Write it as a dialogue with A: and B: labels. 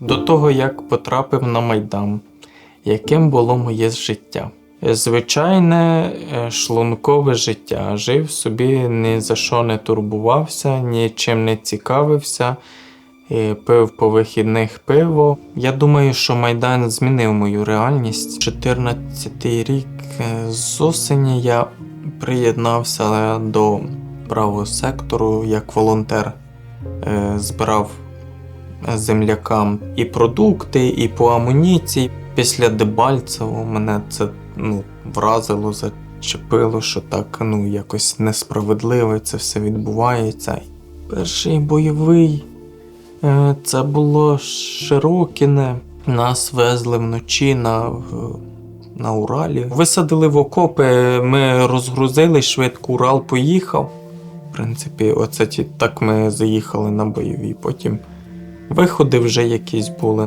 A: До того, як потрапив на Майдан, яким було моє життя. Звичайне е, шлункове життя. Жив собі, ні за що не турбувався, нічим не цікавився, е, пив по вихідних пиво. Я думаю, що Майдан змінив мою реальність. 14 рік е, з осені я приєднався до правого сектору як волонтер. Збирав землякам і продукти, і по амуніції. Після Дебальцевого мене це ну, вразило, зачепило, що так ну, якось несправедливо це все відбувається. Перший бойовий е, це було Широкіне. Нас везли вночі на, на Уралі. Висадили в окопи, ми розгрузили швидко, Урал поїхав. В принципі, оце ті, так ми заїхали на бойові. Потім виходи вже якісь були.